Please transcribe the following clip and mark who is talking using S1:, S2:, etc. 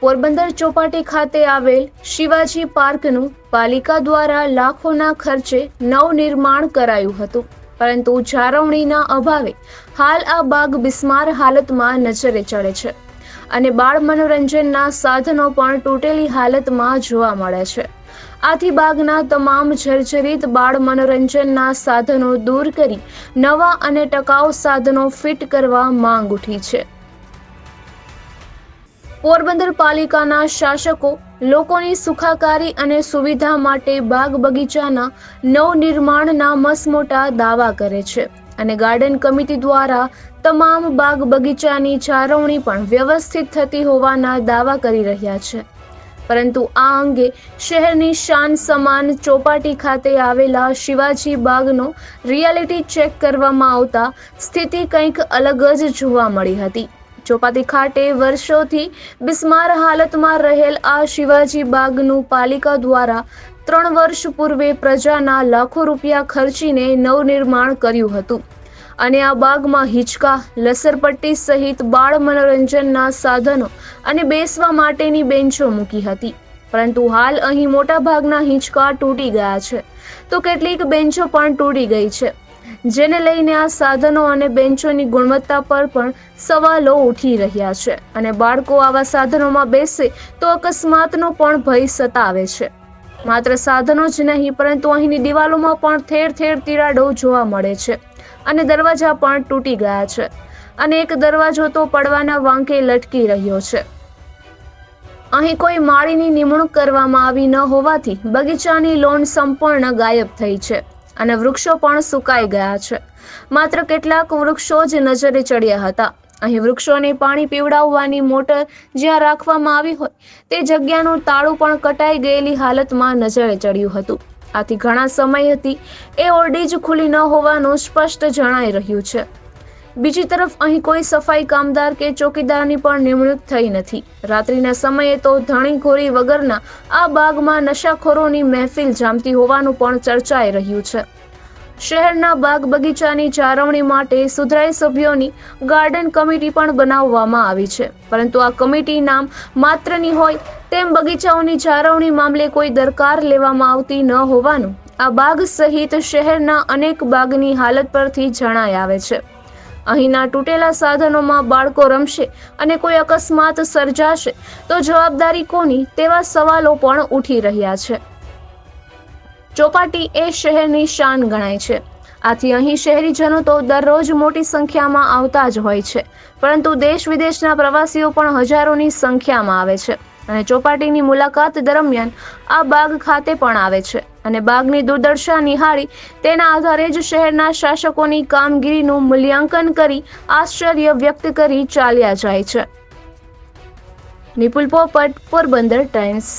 S1: પોરબંદર ચોપાટી ખાતે આવેલ શિવાજી પાર્કનું પાલિકા દ્વારા લાખોના ખર્ચે નવનિર્માણ કરાયું હતું. પરંતુ જાળવણીના અભાવે હાલ આ બાગ બિસ્માર હાલતમાં નજરે ચડે છે અને બાળ મનોરંજનના સાધનો પણ તૂટેલી હાલતમાં જોવા મળે છે. આથી બાગના તમામ જર્જરિત બાળ મનોરંજનના સાધનો દૂર કરી નવા અને ટકાઉ સાધનો ફિટ કરવા માંગ ઉઠી છે. પોરબંદર પાલિકાના શાસકો લોકોની સુખાકારી અને સુવિધા માટે બાગ બગીચાના નવનિર્માણના મસમોટા દાવા કરે છે અને ગાર્ડન કમિટી દ્વારા તમામ બાગ બગીચાની જાળવણી પણ વ્યવસ્થિત થતી હોવાના દાવા કરી રહ્યા છે. પરંતુ આ અંગે શહેરની શાન સમાન ચોપાટી ખાતે આવેલા શિવાજી બાગનો રિયાલિટી ચેક કરવામાં આવતા સ્થિતિ કંઈક અલગ જ જોવા મળી હતી. ચોપાટી ખાતે વર્ષોથી બિસ્માર હાલતમાં રહેલ આ શિવાજી બાગનું પાલિકા દ્વારા ત્રણ વર્ષ પૂર્વે પ્રજાના લાખો રૂપિયા ખર્ચીને નવનિર્માણ કર્યું હતું. અને આ બાગમાં હિંચકા, લસરપટ્ટી સહિત બાળ મનોરંજનના સાધનો અને બેસવા માટેની બેન્ચો મૂકી હતી. પરંતુ હાલ અહીં મોટાભાગના હિંચકા તૂટી ગયા છે. તો કેટલીક બેન્ચો પણ તૂટી ગઈ છે. જેને લઈને આ સાધનો અને બેન્ચોની ગુણવત્તા પર પણ સવાલો ઉઠી રહ્યા છે. અને બાળકો આવા સાધનોમાં બેસે તો અકસ્માતનો પણ ભય સતાવે છે. માત્ર સાધનો જ નહીં, પરંતુ અહીંની દિવાલોમાં પણ ઠેર ઠેર તિરાડો જોવા મળે છે અને દરવાજા પણ તૂટી ગયા છે અને એક દરવાજો તો પડવાના વાંકે લટકી રહ્યો છે. અહીં કોઈ માળીની નિમણૂક કરવામાં આવી ન હોવાથી બગીચાની લોન સંપૂર્ણ ગાયબ થઈ છે. અને વૃક્ષો પણ સુકાઈ ગયા છે. માત્ર કેટલાક વૃક્ષો જ નજરે ચડ્યા હતા. અહીં વૃક્ષોને પાણી પીવડાવવાની મોટર જ્યાં રાખવામાં આવી હોય, તે જગ્યાનું તાળું પણ કટાઈ ગયેલી હાલતમાં નજરે ચડ્યું હતું. આથી ઘણા સમયથી એ ઓરડી જ ખુલ્લી ન હોવાનું સ્પષ્ટ જણાઈ રહ્યું છે. બીજી તરફ અહીં કોઈ સફાઈ કામદાર કે ચોકીદારની પણ નિમણૂક થઈ નથી. રાત્રિના સમયે તો ધણીખોરી વગરના આ બાગમાં નશાખોરોની મહેફિલ જામતી હોવાનું પણ ચર્ચાઈ રહ્યું છે. શહેરના બાગ બગીચાની જાળવણી માટે સુધરાઈ સભ્યોની ગાર્ડન કમિટી પણ બનાવવામાં આવી છે. પરંતુ આ કમિટી નામ માત્રની હોય તેમ બગીચાઓની જાળવણી મામલે કોઈ દરકાર લેવામાં આવતી ન હોવાનું આ બાગ સહિત શહેરના અનેક બાગની હાલત પરથી જણાય આવે છે. અહીંના તૂટેલા સાધનોમાં બાળકો રમશે અને કોઈ અકસ્માત સર્જાશે તો જવાબદારી કોની તેવા સવાલો પણ ઉઠી રહ્યા છે. ચોપાટી એ શહેરની શાન ગણાય છે. આથી અહીં શહેરીજનો તો દરરોજ મોટી સંખ્યામાં આવતા જ હોય છે, પરંતુ દેશ વિદેશના પ્રવાસીઓ પણ હજારોની સંખ્યામાં આવે છે અને ચોપાટીની મુલાકાત દરમિયાન આ બાગ ખાતે પણ આવે છે. અને બાગની દુર્દશા નિહાળી તેના આધારે જ શહેરના શાસકોની કામગીરીનું મૂલ્યાંકન કરી આશ્ચર્ય વ્યક્ત કરી ચાલ્યા જાય છે. નિપુલ પોપટ પોરબંદર ટાઈમ્સ.